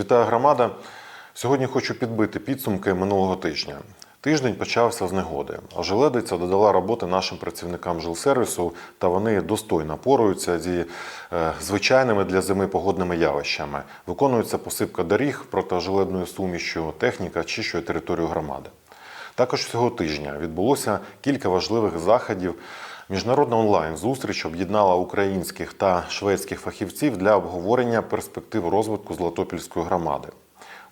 Вітаю громада. Сьогодні хочу підбити підсумки минулого тижня. Тиждень почався з негоди. А желедиця додала роботи нашим працівникам жилсервісу, та вони достойно поруються зі е, звичайними для зими погодними явищами. Виконується посипка доріг протижеледною сумішю, техніка чищує територію громади. Також цього тижня відбулося кілька важливих заходів. Міжнародна онлайн-зустріч об'єднала українських та шведських фахівців для обговорення перспектив розвитку Златопільської громади.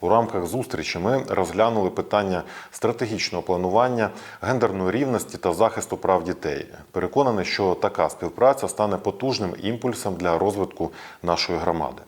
У рамках зустрічі ми розглянули питання стратегічного планування, гендерної рівності та захисту прав дітей. Переконаний, що така співпраця стане потужним імпульсом для розвитку нашої громади.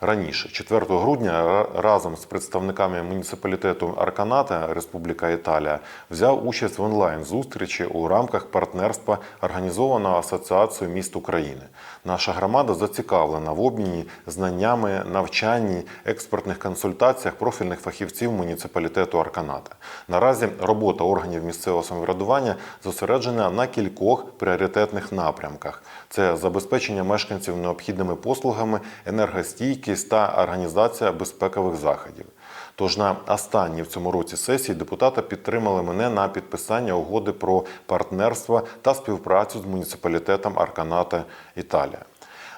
Раніше, 4 грудня, разом з представниками муніципалітету Арканата Республіка Італія взяв участь в онлайн-зустрічі у рамках партнерства організованого Асоціацією міст України. Наша громада зацікавлена в обміні знаннями, навчанні, експертних консультаціях профільних фахівців муніципалітету Арканата. Наразі робота органів місцевого самоврядування зосереджена на кількох пріоритетних напрямках: це забезпечення мешканців необхідними послугами, енергостійкість та організація безпекових заходів. Тож на останній в цьому році сесії депутати підтримали мене на підписання угоди про партнерство та співпрацю з муніципалітетом Арканата Італія.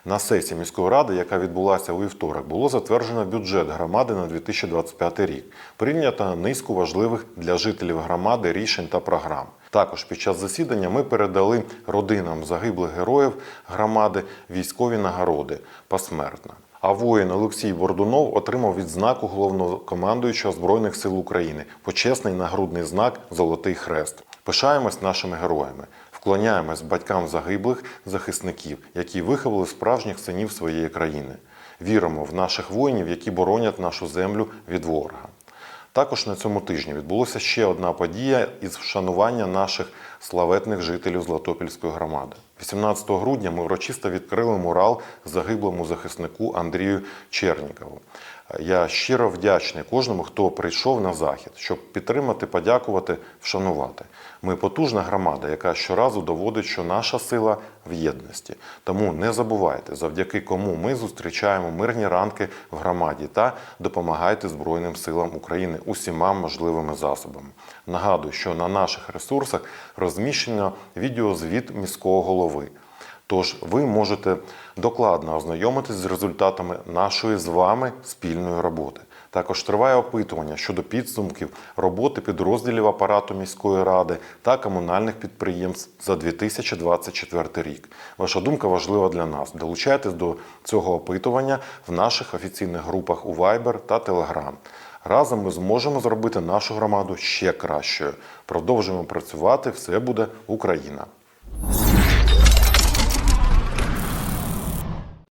На сесії міської ради, яка відбулася у вівторок, було затверджено бюджет громади на 2025 рік. Прийнято низку важливих для жителів громади рішень та програм. Також під час засідання ми передали родинам загиблих героїв громади військові нагороди посмертно. А воїн Олексій Бордунов отримав відзнаку головнокомандуючого Збройних сил України почесний нагрудний знак Золотий Хрест. Пишаємось нашими героями, вклоняємось батькам загиблих захисників, які виховали справжніх синів своєї країни. Віримо в наших воїнів, які боронять нашу землю від ворога. Також на цьому тижні відбулася ще одна подія із вшанування наших славетних жителів Златопільської громади. 18 грудня ми урочисто відкрили мурал загиблому захиснику Андрію Чернікову. Я щиро вдячний кожному, хто прийшов на захід, щоб підтримати, подякувати, вшанувати. Ми потужна громада, яка щоразу доводить, що наша сила в єдності. Тому не забувайте, завдяки кому ми зустрічаємо мирні ранки в громаді та допомагайте Збройним силам України усіма можливими засобами. Нагадую, що на наших ресурсах розміщено відеозвіт міського голови. Тож ви можете докладно ознайомитись з результатами нашої з вами спільної роботи. Також триває опитування щодо підсумків роботи підрозділів апарату міської ради та комунальних підприємств за 2024 рік. Ваша думка важлива для нас. Долучайтесь до цього опитування в наших офіційних групах у Viber та Telegram. Разом ми зможемо зробити нашу громаду ще кращою. Продовжуємо працювати. Все буде Україна!